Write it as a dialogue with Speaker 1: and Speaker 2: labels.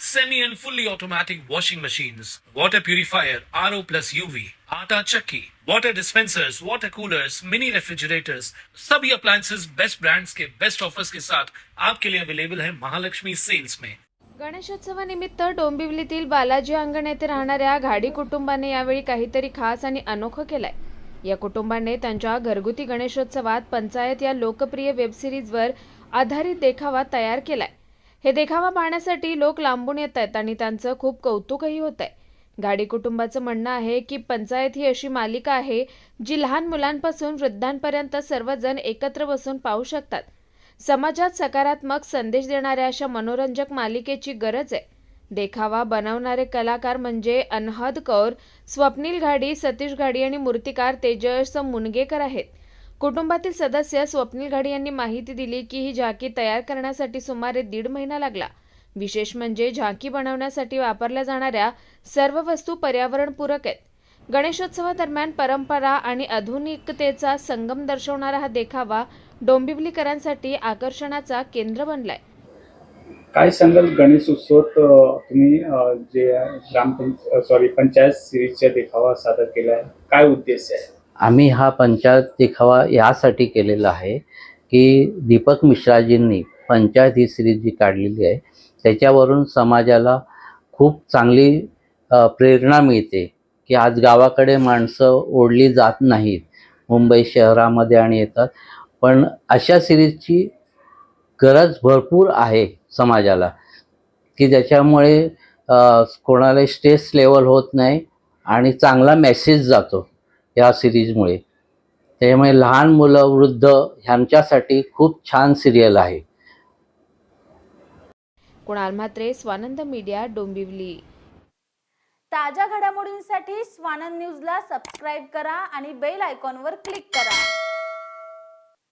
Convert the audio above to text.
Speaker 1: semi and fully automatic washing machines, water purifier, RO plus UV, आटा चक्की, water dispensers, water coolers, mini refrigerators, सभी appliances. Best brands के best offers के साथ आपके लिए अवेलेबल है महालक्ष्मी सेल्स में
Speaker 2: गणेशोत्सवानिमित्त डोंबिवलीतील बालाजी अंगण येथे राहणाऱ्या घाडी कुटुंबाने यावेळी काहीतरी खास आणि अनोखं केलंय. या कुटुंबाने त्यांच्या घरगुती गणेशोत्सवात पंचायत या लोकप्रिय वेबसिरीजवर आधारित देखावा तयार केलाय. हे देखावा पाहण्यासाठी लोक लांबून येत आहेत आणि त्यांचं खूप कौतुकही होत आहे. गाडी कुटुंबाचं म्हणणं आहे की पंचायत ही अशी मालिका आहे जी लहान मुलांपासून वृद्धांपर्यंत सर्वजण एकत्र बसून पाहू शकतात. समाजात सकारात्मक संदेश देणाऱ्या अशा मनोरंजक मालिकेची गरज आहे. देखावा बनवणारे कलाकार म्हणजे अनहद कौर स्वप्नील घाडी सतीश घाडी आणि मूर्तिकार तेजस मुनगेकर आहेत. कुटुंबातील सदस्य स्वप्नील घाडी यांनी माहिती दिली की ही झाकी तयार करण्यासाठी सुमारे दीड महिना लागला. विशेष म्हणजे झाकी बनवण्यासाठी वापरल्या जाणाऱ्या सर्व वस्तू पर्यावरणपूरक आहेत. गणेशोत्सवादरम्यान परंपरा आणि आधुनिकतेचा संगम दर्शवणारा हा देखावा डोंबिवलीकरांसाठी आकर्षणाचा केंद्र बनलाय.
Speaker 3: काय सांगाल गणेश तुम्ही जे ग्रामपंच सॉरी पंचायत सिरीजचा देखावा सादर केला आहे काय उद्देश आहे?
Speaker 4: आम्ही हा पंचायत देखावा यासाठी केलेला आहे की दीपक मिश्राजींनी पंचायत ही सिरीज जी काढलेली आहे त्याच्यावरून समाजाला खूप चांगली प्रेरणा मिळते की आज गावाकडे माणसं ओढली जात नाहीत. मुंबई शहरामध्ये आणि येतात. पण अशा सिरीजची गरज भरपूर आहे समाजाला की ज्याच्यामुळे कोणाला स्ट्रेस लेवल होत नाही आणि चांगला मेसेज जातो. या सिरीजमुळे. त्यामुळे लहान मुलं वृद्ध ह्यांच्यासाठी खूप छान सिरियल आहे.
Speaker 2: कुणाल म्हात्रे स्वानंद मीडिया डोंबिवली.
Speaker 5: ताज्या घडामोडींसाठी स्वानंद न्यूजला सबस्क्राईब करा आणि बेल आयकॉनवर क्लिक करा.